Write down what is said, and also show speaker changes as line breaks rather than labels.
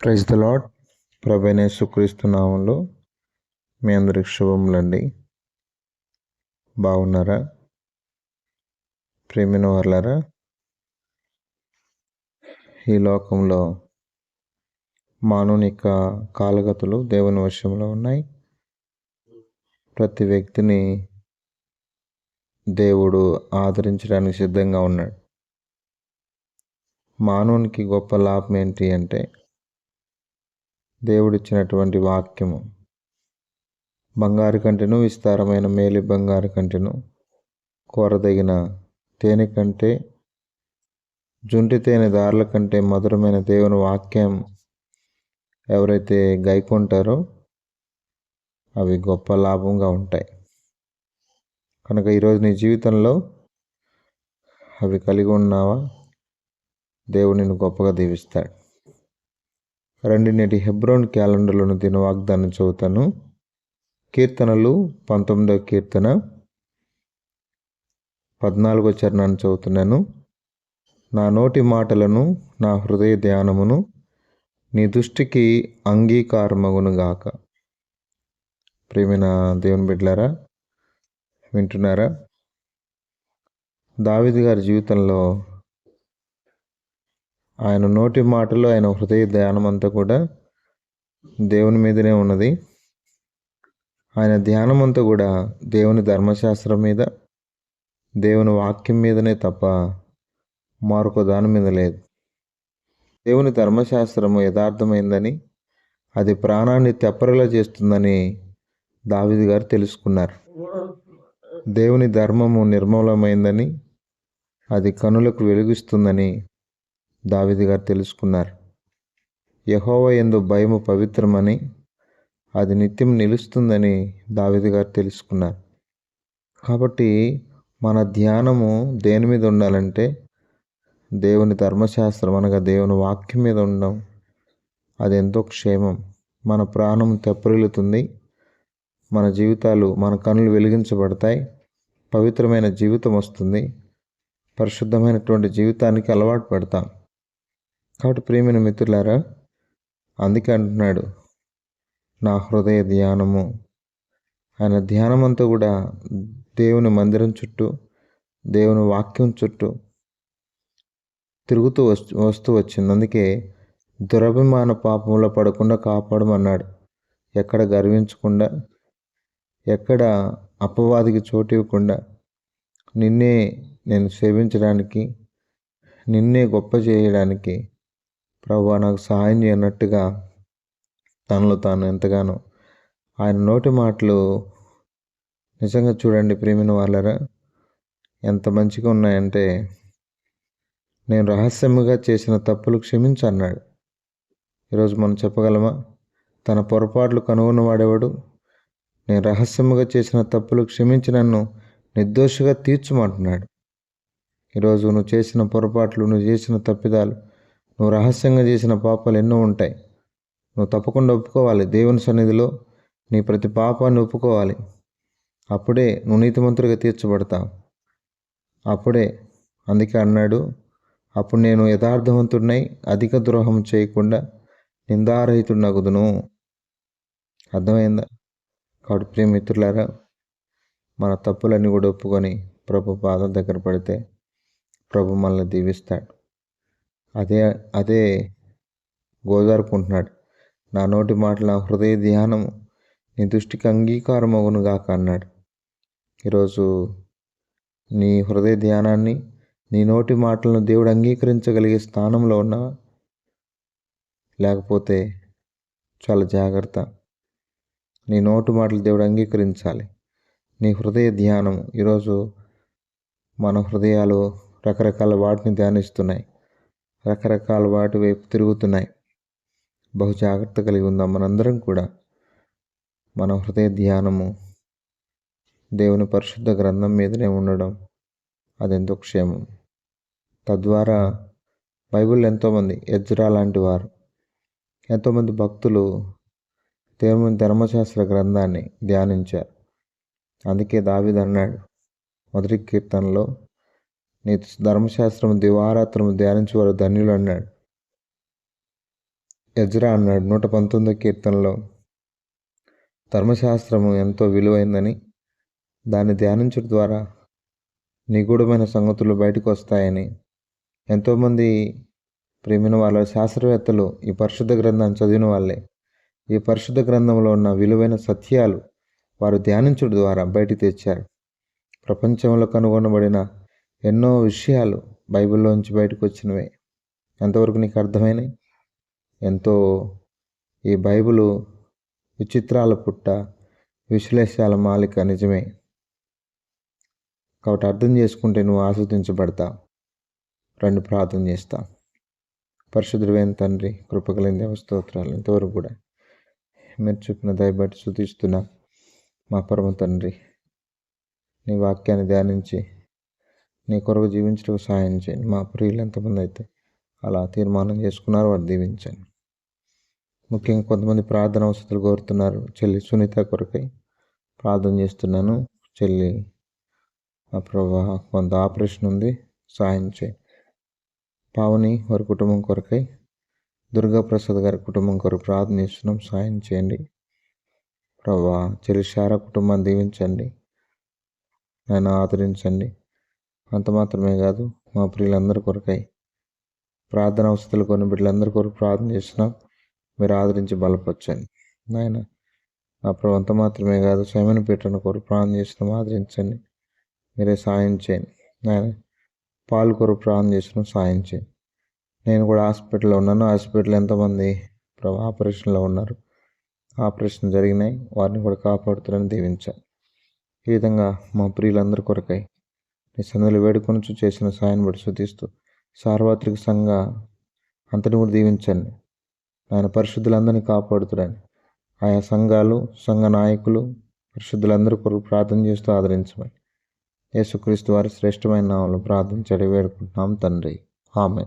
Praise the lord ప్రభైన సుక్రీస్తు మీ అందరికి శుభములండి. బాగున్నారా? ప్రేమిన వాళ్ళారా ఈ లోకంలో మానవుని యొక్క కాలగతులు దేవుని వశంలో ఉన్నాయి. ప్రతి వ్యక్తిని దేవుడు ఆదరించడానికి సిద్ధంగా ఉన్నాడు. మానవునికి గొప్ప లాభం ఏంటి అంటే దేవుడిచ్చినటువంటి వాక్యము. బంగారు కంటెను విస్తారమైన మేలి బంగారు కంటెను కోరదగిన తేనె కంటే జుంటి తేనె దారుల కంటే మధురమైన దేవుని వాక్యం ఎవరైతే గైకుంటారో అవి గొప్ప లాభంగా ఉంటాయి. కనుక ఈరోజు నీ జీవితంలో అవి కలిగి ఉన్నావా? దేవుడు నిన్ను గొప్పగా దీవిస్తాడు. రండి నేటి హెబ్రోన్ క్యాలెండర్లోని దిన వాగ్దానం చదువుతాను. కీర్తనలు పంతొమ్మిదవ కీర్తన పద్నాలుగో చరణాన్ని చదువుతున్నాను. నా నోటి మాటలను నా హృదయ ధ్యానమును నీ దృష్టికి అంగీకారమగును గాక. ప్రేమైన దేవుని బిడ్డలారా వింటున్నారా? దావిద్ గారి జీవితంలో ఆయన నోటి మాటలు ఆయన హృదయ ధ్యానం అంతా కూడా దేవుని మీదనే ఉన్నది. ఆయన ధ్యానం అంతా కూడా దేవుని ధర్మశాస్త్రం మీద దేవుని వాక్యం మీదనే తప్ప మరొక దాని మీద లేదు. దేవుని ధర్మశాస్త్రము యథార్థమైందని అది ప్రాణాన్ని తెప్పరిలా చేస్తుందని దావిది గారు తెలుసుకున్నారు. దేవుని ధర్మము నిర్మూలమైందని అది కనులకు వెలుగిస్తుందని దావిది గారు తెలుసుకున్నారు. యహోవ ఎందు భయము పవిత్రమని అది నిత్యం నిలుస్తుందని దావిది గారు తెలుసుకున్నారు. కాబట్టి మన ధ్యానము దేని మీద ఉండాలంటే దేవుని ధర్మశాస్త్రం అనగా దేవుని వాక్యం మీద ఉండడం అది ఎంతో క్షేమం. మన ప్రాణం తెప్పరిల్లుతుంది. మన జీవితాలు మన కనులు వెలిగించబడతాయి. పవిత్రమైన జీవితం వస్తుంది. పరిశుద్ధమైనటువంటి జీవితానికి అలవాటు పడతాం. కాబట్టి ప్రియమైన మిత్రులారా అందుకే అంటున్నాడు నా హృదయ ధ్యానము. ఆయన ధ్యానం అంతా కూడా దేవుని మందిరం చుట్టూ దేవుని వాక్యం చుట్టూ తిరుగుతూ వస్తూ వస్తూ వచ్చింది. అందుకే దురభిమాన పాపంలో పడకుండా కాపాడమన్నాడు. ఎక్కడ గర్వించకుండా ఎక్కడ అపవాదికి చోటు ఇవ్వకుండా నిన్నే నేను సేవించడానికి నిన్నే గొప్ప చేయడానికి ప్రభు నాకు సహాయం చేయనట్టుగా తనలో తాను ఎంతగానో ఆయన నోటి మాటలు నిజంగా చూడండి ప్రేమిన వాళ్ళరా ఎంత మంచిగా ఉన్నాయంటే నేను రహస్యముగా చేసిన తప్పులు క్షమించన్నాడు. ఈరోజు మనం చెప్పగలమా? తన పొరపాట్లు కనుగొనవాడేవాడు నేను రహస్యముగా చేసిన తప్పులు క్షమించి నన్ను నిర్దోషిగా తీర్చమంటున్నాడు. ఈరోజు నువ్వు చేసిన పొరపాట్లు నువ్వు చేసిన తప్పిదాలు నువ్వు రహస్యంగా చేసిన పాపాలు ఎన్నో ఉంటాయి. నువ్వు తప్పకుండా ఒప్పుకోవాలి. దేవుని సన్నిధిలో నీ ప్రతి పాపాన్ని ఒప్పుకోవాలి. అప్పుడే నువ్వు నీతిమంతుడిగా తీర్చబడతావు. అప్పుడే అందుకే అన్నాడు అప్పుడు నేను యథార్థవంతుడినై అధిక ద్రోహం చేయకుండా నిందారహితుడినగుదును. అర్థమైందా? కాబట్టి ప్రియ మిత్రులారా మన తప్పులన్నీ కూడా ఒప్పుకొని ప్రభు పాదం దగ్గర పడితే ప్రభు మనల్ని దీవిస్తాడు. అదే అదే గోదారుకుంటున్నాడు. నా నోటి మాటల హృదయ ధ్యానము నీ దృష్టికి అంగీకారం గాక అన్నాడు. ఈరోజు నీ హృదయ ధ్యానాన్ని నీ నోటి మాటలను దేవుడు అంగీకరించగలిగే స్థానంలో ఉన్నావా? లేకపోతే చాలా జాగ్రత్త. నీ నోటి మాటలు దేవుడు అంగీకరించాలి. నీ హృదయ ధ్యానం ఈరోజు మన హృదయాలు రకరకాల వాటిని ధ్యానిస్తున్నాయి. రకరకాల వాటి వైపు తిరుగుతున్నాయి. బహు జాగ్రత్త కలిగి ఉందాం మనందరం కూడా. మన హృదయ ధ్యానము దేవుని పరిశుద్ధ గ్రంథం మీదనే ఉండడం అదెంతో క్షేమం. తద్వారా బైబిల్ ఎంతోమంది ఎజ్రా లాంటి వారు ఎంతోమంది భక్తులు దేవుని ధర్మశాస్త్ర గ్రంథాన్ని ధ్యానించారు. అందుకే దావిద్ అన్నాడు మొదటి కీర్తనలో నీ ధర్మశాస్త్రం దివారాత్రము ధ్యానించేవారు ధన్యులు అన్నాడు. ఎజ్రా అన్నాడు నూట పంతొమ్మిదో కీర్తనలో ధర్మశాస్త్రము ఎంతో విలువైందని దాన్ని ధ్యానించడం ద్వారా నిగూఢమైన సంగతులు బయటకు వస్తాయని ఎంతోమంది ప్రేమిన వాళ్ళ శాస్త్రవేత్తలు ఈ పరిశుద్ధ గ్రంథాన్ని చదివిన వాళ్ళే. ఈ పరిశుద్ధ గ్రంథంలో ఉన్న విలువైన సత్యాలు వారు ధ్యానించడం ద్వారా బయటికి తెచ్చారు. ప్రపంచంలో కనుగొనబడిన ఎన్నో విషయాలు బైబిల్లోంచి బయటకు వచ్చినవే. ఎంతవరకు నీకు అర్థమైనాయి? ఎంతో ఈ బైబిలు విచిత్రాల పుట్ట విశ్లేషాల మాలిక నిజమే. కాబట్టి అర్థం చేసుకుంటే నువ్వు ఆస్వాదించబడతా రెండు ప్రార్థన చేస్తా. పరిశుద్ధుడైన తండ్రి కృపకలింది దేవస్తోత్రాలు ఇంతవరకు కూడా మీరు చెప్పిన దయబట్టి శుతిస్తున్నా మా పరమ తండ్రి నీ వాక్యాన్ని ధ్యానించి నీ కొరకు జీవించడానికి సాయం చేయండి. మా ప్రియులు ఎంతమంది అయితే అలా తీర్మానం చేసుకున్నారు వారు దీవించండి. ముఖ్యంగా కొంతమంది ప్రార్థన వసతులు కోరుతున్నారు. చెల్లి సునీత కొరకై ప్రార్థన చేస్తున్నాను. చెల్లి ఆ ప్రభా కొంత ఆపరేషన్ ఉంది. సాయం చేయండి పావని వారి కుటుంబం కొరకై దుర్గా ప్రసాద్ గారి కుటుంబం కొరకు ప్రార్థన చేస్తున్నాం. సాయం చేయండి. ప్రభా చెల్లి శారా కుటుంబాన్ని దీవించండి. ఆయన ఆదరించండి. అంత మాత్రమే కాదు మా ప్రియులందరి కొరకై ప్రార్థన అవసరాలు కొన్ని బిడ్డలందరి కొరకు ప్రార్థన చేస్తున్నాం. మీరు ఆదరించి బలపరచండి. నాయన నా ప్రభు అంత మాత్రమే కాదు సైమన్ పీఠను కొరకు ప్రార్థన చేస్తున్నాం. ఆదరించండి. మీరే సాయం చేయండి. నాయన పాలు కొరకు ప్రార్థన చేస్తున్నాం. సాయం చేయండి. నేను కూడా హాస్పిటల్లో ఉన్నాను. హాస్పిటల్ ఎంతమంది ప్రభు ఆపరేషన్లో ఉన్నారు? ఆపరేషన్ జరిగినాయి. వారిని కూడా కాపాడుతారని దీవించాలి. ఈ విధంగా మా ప్రియులందరి కొరకై నీ సందులు వేడుకొని చేసిన సాయం బట్టి శుతిస్తూ సార్వత్రిక సంఘ అంతటి కూడా దీవించండి. ఆయన పరిశుద్ధులందరినీ కాపాడుతురని ఆయా సంఘాలు సంఘ నాయకులు పరిశుద్ధులందరూ కొరకు ప్రార్థన చేస్తూ ఆదరించమని. యేసుక్రీస్తు వారి శ్రేష్టమైన నామంలో ప్రార్థించడి వేడుకుంటున్నాం తండ్రి. ఆమె